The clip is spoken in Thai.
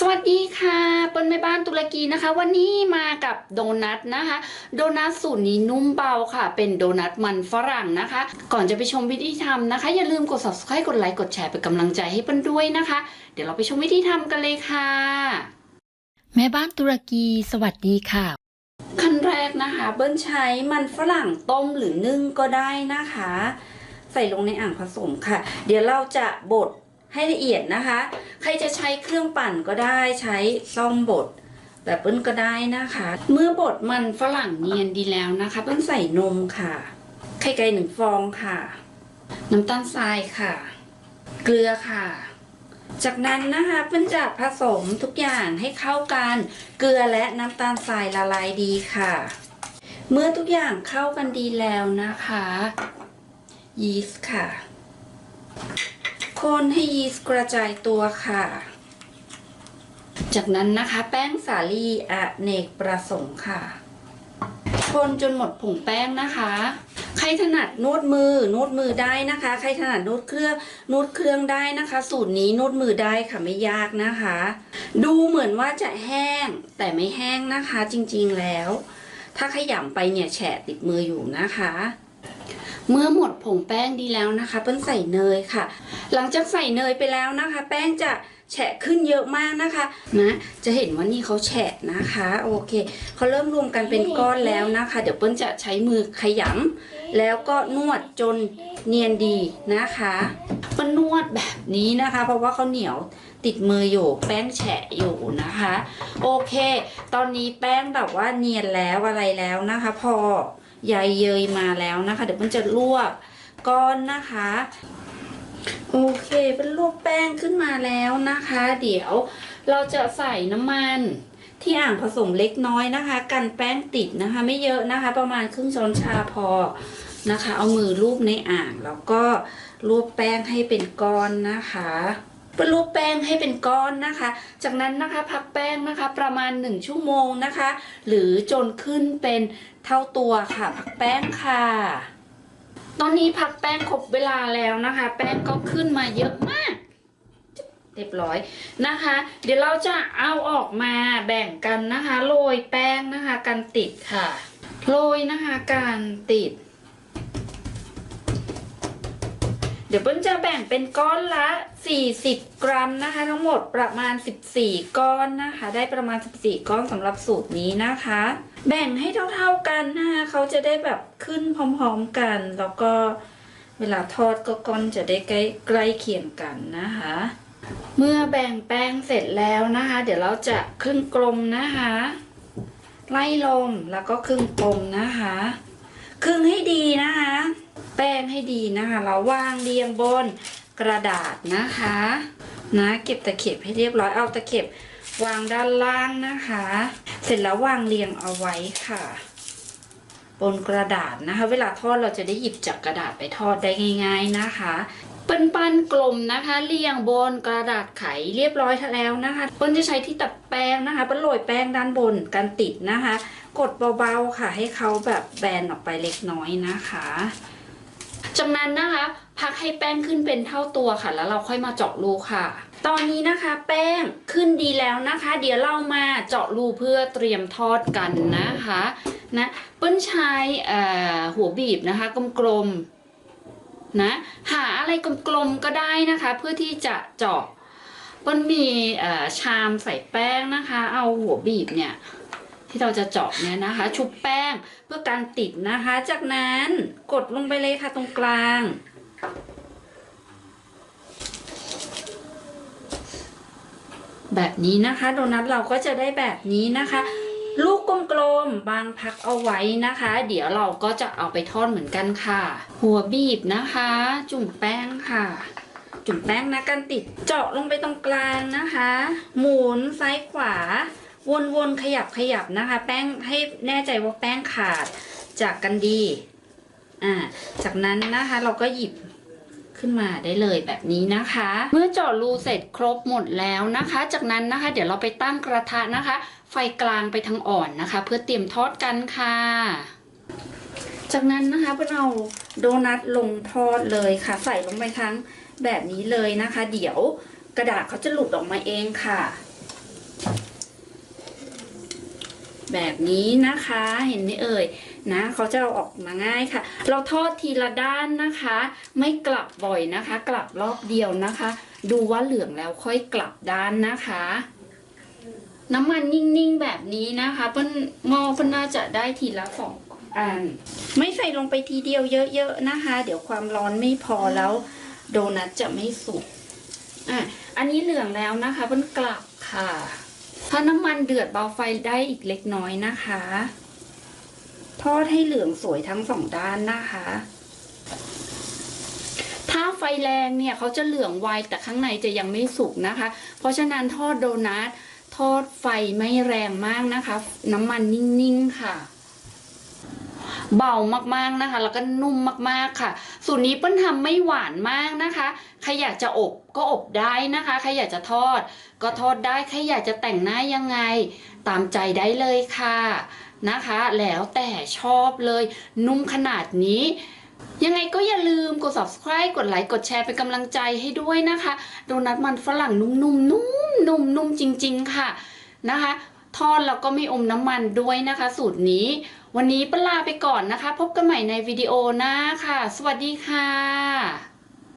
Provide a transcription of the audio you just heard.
สวัสดีค่ะเปิ้ลแม่บ้านตุรกีนะคะ วันนี้มากับโดนัทนะคะ โดนัทสูตรนี้นุ่มเบาค่ะ เป็นโดนัทมันฝรั่งนะคะ ก่อนจะไปชมวิธีทำนะคะ อย่าลืมกด subscribe กดไลค์กดแชร์เป็นกำลังใจให้เปิ้ลด้วยนะคะ เดี๋ยวเราไปชมวิธีทำกันเลยค่ะ แม่บ้านตุรกี สวัสดีค่ะ ขั้นแรกนะคะเบิ้ลใช้มันฝรั่งต้มหรือนึ่งก็ได้นะคะ ใส่ลงในอ่างผสมค่ะ เดี๋ยวเราจะบด ให้ละเอียดนะคะ ใครจะใช้เครื่องปั่นก็ได้ใช้ซ่อมบดแบบเปิ้ลก็ได้นะคะ เมื่อบดมันฝรั่งเนียนดีแล้วนะคะ เปิ้ลใส่นมค่ะ ไข่ไก่หนึ่งฟองค่ะ น้ำตาลทรายค่ะ เกลือค่ะ จากนั้นนะคะเปิ้ลจะผสมทุกอย่างให้เข้ากัน เกลือและน้ำตาลทรายละลายดีค่ะ เมื่อทุกอย่างเข้ากันดีแล้วนะคะ ยีสต์ค่ะ คนให้ยีสต์กระจายตัวค่ะ จากนั้นนะคะแป้งสาลีอเนกประสงค์ค่ะ คนจนหมดผงแป้งนะคะ ใครถนัดนวดมือนวดมือได้นะคะ ใครถนัดนวดเครื่องนวดเครื่องได้นะคะ สูตรนี้นวดมือได้ค่ะไม่ยากนะคะ ดูเหมือนว่าจะแห้งแต่ไม่แห้งนะคะจริงๆแล้ว ถ้าขยำไปเนี่ยแฉะติดมืออยู่นะคะ เมื่อหมดผงแป้งดีแล้วนะคะ เปิ้ลใส่เนยค่ะ หลังจากใส่เนยไปแล้วนะคะ แป้งจะแฉะขึ้นเยอะมากนะคะนะจะเห็นว่านี่เขาแฉะนะคะ โอเคเขาเริ่มรวมกันเป็นก้อนแล้วนะคะ เดี๋ยวเปิ้ลจะใช้มือขยำแล้วก็นวดจนเนียนดีนะคะเปิ้ลนวดแบบนี้นะคะ เพราะว่าเขาเหนียวติดมืออยู่แป้งแฉะอยู่นะคะ โอเค ตอนนี้แป้งแบบว่าเนียนแล้วอะไรแล้วนะคะ พอ ใยเยยมาแล้วนะคะ เดี๋ยวมันจะลวกก้อนนะคะ โอเคเป็นลวกแป้งขึ้นมาแล้วนะคะ เดี๋ยวเราจะใส่น้ำมันที่อ่างผสมเล็กน้อยนะคะ กันแป้งติดนะคะ ไม่เยอะนะคะ ประมาณครึ่งช้อนชาพอนะคะ เอามือลูบในอ่างแล้วก็ลูบแป้งให้เป็นก้อนนะคะ เป็นลูบแป้งให้เป็นก้อนนะคะ จากนั้นนะคะพักแป้งนะคะประมาณ 1 ชั่วโมงนะคะ หรือจนขึ้นเป็นเท่าตัวค่ะ พักแป้งค่ะ ตอนนี้พักแป้งครบเวลาแล้วนะคะ แป้งก็ขึ้นมาเยอะมากเรียบร้อยนะคะ เดี๋ยวเราจะเอาออกมาแบ่งกันนะคะ โรยแป้งนะคะ กันติดค่ะ โรยนะคะการติด เดี๋ยวเปิ้ลจะแบ่งเป็นก้อนละ 40 กรัมนะคะ ทั้งหมดประมาณ 14 ก้อนนะคะ ได้ประมาณ 14 ก้อนสำหรับสูตรนี้นะคะ แบ่งให้เท่าๆกันนะคะเขาจะได้แบบขึ้นพร้อมๆกัน แล้วก็เวลาทอดก็ก้อนจะได้ใกล้ใกล้เคียงกันนะคะ เมื่อแบ่งแป้งเสร็จแล้วนะคะ เดี๋ยวเราจะครึ่งกลมนะคะ ไล่ลมแล้วก็ครึ่งกลมนะคะ ครึ่งให้ดีนะคะ แป้งให้ดีนะคะเราวางเรียงบนกระดาษนะคะนะเก็บตะเข็บให้เรียบร้อยเอาตะเข็บวางด้านล่างนะคะ เสร็จแล้ววางเรียงเอาไว้ค่ะ บนกระดาษนะคะ เวลาทอดเราจะได้หยิบจากกระดาษไปทอดได้ง่าย ๆนะคะ เป็นปั้นกลมนะคะเรียงบนกระดาษไขเรียบร้อยแล้วนะคะ เปิ้ลจะใช้ที่ตัดแป้งนะคะเปิ้ลโรยแป้งด้านบนกันติดนะคะ กดเบาๆค่ะให้เขาแบบแบนออกไปเล็กน้อยนะคะจากนั้นนะคะพักให้แป้งขึ้นเป็นเท่าตัวค่ะ แล้วเราค่อยมาเจาะรูค่ะ ตอนนี้นะคะ แป้งขึ้นดีแล้วนะคะ เดี๋ยวเรามาเจาะรูเพื่อเตรียมทอดกันนะคะนะเปิ้ลใช้หัวบีบนะคะกลมๆ นะหาอะไรกลมๆก็ได้นะคะ เพื่อที่จะเจาะเปิ้ลมีชามใส่แป้งนะคะ เอาหัวบีบเนี่ยที่เราจะเจาะเนี่ยนะคะ ชุบแป้งเพื่อการติดนะคะ จากนั้นกดลงไปเลยค่ะตรงกลางแบบนี้นะคะ โดนัทเราก็จะได้แบบนี้นะคะ ลูกกลมๆบางพักเอาไว้นะคะ เดี๋ยวเราก็จะเอาไปทอดเหมือนกันค่ะ หัวบีบนะคะ จุ่มแป้งค่ะ จุ่มแป้งนะกันติดเจาะลงไปตรงกลางนะคะ หมุนซ้ายขวา วนๆขยับขยับนะคะ แป้งให้แน่ใจว่าแป้งขาดจากกันดีอ่าจากนั้นนะคะเราก็หยิบ ขึ้นมาได้เลยแบบนี้นะคะ เมื่อเจาะรูเสร็จครบหมดแล้วนะคะ จากนั้นนะคะ เดี๋ยวเราไปตั้งกระทะนะคะ ไฟกลางไปทางอ่อนนะคะ เพื่อเตรียมทอดกันค่ะ จากนั้นนะคะเพื่อเอาโดนัทลงทอดเลยค่ะ ใส่ลงไปทั้งแบบนี้เลยนะคะ เดี๋ยวกระดาษเขาจะหลุดออกมาเองค่ะ แบบนี้นะคะเห็นไหมเอ่ยนะเขาจะเอาออกมาง่ายค่ะ เราทอดทีละด้านนะคะ ไม่กลับบ่อยนะคะ กลับรอบเดียวนะคะ ดูว่าเหลืองแล้วค่อยกลับด้านนะคะ น้ำมันนิ่งๆแบบนี้นะคะเพิ่นหม้อเพิ่นน่าจะได้ทีละสองอันไม่ใส่ลงไปทีเดียวเยอะๆนะคะ เดี๋ยวความร้อนไม่พอแล้ว โดนัทจะไม่สุกอะอันนี้เหลืองแล้วนะคะเพิ่นกลับค่ะ ถ้าน้ำมันเดือดเบาไฟได้อีกเล็กน้อยนะคะ ทอดให้เหลืองสวยทั้งสองด้านนะคะ ถ้าไฟแรงเนี่ยเขาจะเหลืองไวแต่ข้างในจะยังไม่สุกนะคะ เพราะฉะนั้นทอดโดนัททอดไฟไม่แรงมากนะคะ น้ำมันนิ่งๆค่ะ เบามากๆนะคะ แล้วก็นุ่มมากๆค่ะ สูตรนี้เปิ้ลทำไม่หวานมากนะคะ ใครอยากจะอบก็อบได้นะคะ ใครอยากจะทอด ก็ทอดได้ ใครอยากจะแต่งหน้ายังไง ตามใจได้เลยค่ะนะคะ แล้วแต่ชอบเลย นุ่มขนาดนี้ยังไงก็อย่าลืมกด subscribe กดไลค์ กดแชร์เป็นกำลังใจให้ด้วยนะคะ โดนัทมันฝรั่งนุ่มๆ นุ่มนุ่มนุ่มจริง ๆ ค่ะนะคะ ทอดแล้วก็ไม่อมน้ำมันด้วยนะคะ สูตรนี้วันนี้ปลาไปก่อนนะคะ พบกันใหม่ในวิดีโอหน้าค่ะ สวัสดีค่ะ